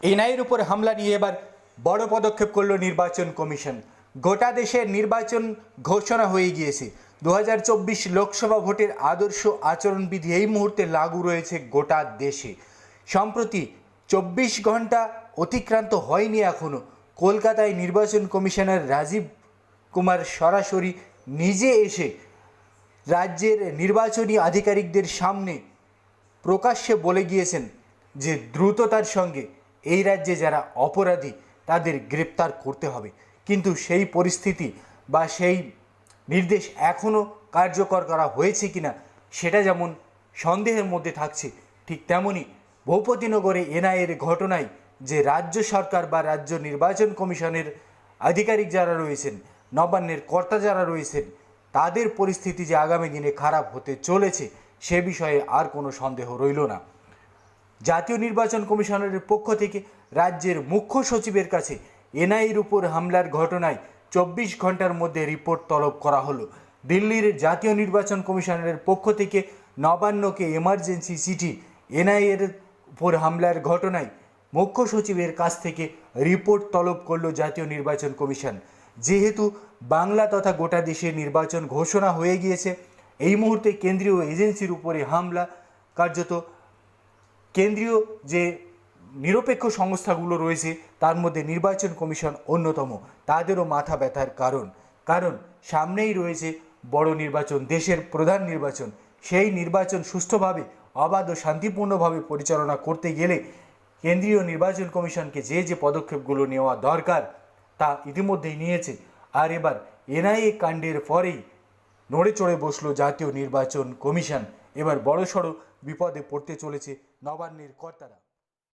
এনআইয়ের উপর হামলা নিয়ে এবার বড় পদক্ষেপ করল নির্বাচন কমিশন। গোটা দেশের নির্বাচন ঘোষণা হয়ে গিয়েছে। দু হাজার চব্বিশ লোকসভা ভোটের আদর্শ আচরণবিধি এই মুহূর্তে লাগু রয়েছে গোটা দেশে। সম্প্রতি চব্বিশ ঘণ্টা অতিক্রান্ত হয়নি এখনও কলকাতায় নির্বাচন কমিশনার রাজীব কুমার সরাসরি নিজে এসে রাজ্যের নির্বাচনী আধিকারিকদের সামনে প্রকাশ্যে বলে গিয়েছেন যে দ্রুততার সঙ্গে এই রাজ্যে যারা অপরাধী, তাদের গ্রেপ্তার করতে হবে। কিন্তু সেই পরিস্থিতি বা সেই নির্দেশ এখনও কার্যকর করা হয়েছে কিনা, সেটা যেমন সন্দেহের মধ্যে থাকছে, ঠিক তেমনই ভূপতিনগরে এনআইয়ের ঘটনায় যে রাজ্য সরকার বা রাজ্য নির্বাচন কমিশনের আধিকারিক যারা রয়েছেন, নবান্নের কর্তা যারা রয়েছেন, তাদের পরিস্থিতি যে আগামী দিনে খারাপ হতে চলেছে, সে বিষয়ে আর কোনো সন্দেহ রইল না। জাতীয় নির্বাচন কমিশনারের পক্ষ থেকে রাজ্যের মুখ্য সচিবের কাছে এনআইয়ের উপর হামলার ঘটনায় চব্বিশ ঘণ্টার মধ্যে রিপোর্ট তলব করা হলো। দিল্লির জাতীয় নির্বাচন কমিশনারের পক্ষ থেকে নবান্নকে এমার্জেন্সি চিঠি এনআইএর উপর হামলার ঘটনায় মুখ্য সচিবের কাছ থেকে রিপোর্ট তলব করল জাতীয় নির্বাচন কমিশন। যেহেতু বাংলা তথা গোটা দেশের নির্বাচন ঘোষণা হয়ে গিয়েছে, এই মুহূর্তে কেন্দ্রীয় এজেন্সির উপরে হামলা কার্যত কেন্দ্রীয় যে নিরপেক্ষ সংস্থাগুলো রয়েছে, তার মধ্যে নির্বাচন কমিশন অন্যতম। তাদেরও মাথা ব্যথার কারণ। কারণ সামনেই রয়েছে বড় নির্বাচন, দেশের প্রধান নির্বাচন। সেই নির্বাচন সুষ্ঠুভাবে, অবাধ ও শান্তিপূর্ণভাবে পরিচালনা করতে গেলে কেন্দ্রীয় নির্বাচন কমিশনকে যে যে পদক্ষেপগুলো নেওয়া দরকার, তা ইতিমধ্যেই নিয়েছে। আর এবার এনআইএ কাণ্ডের পরেই নড়ে চড়ে বসল জাতীয় নির্বাচন কমিশন। এবার বড়সড় বিপদে পড়তে চলেছে নবান্নের কর্তারা।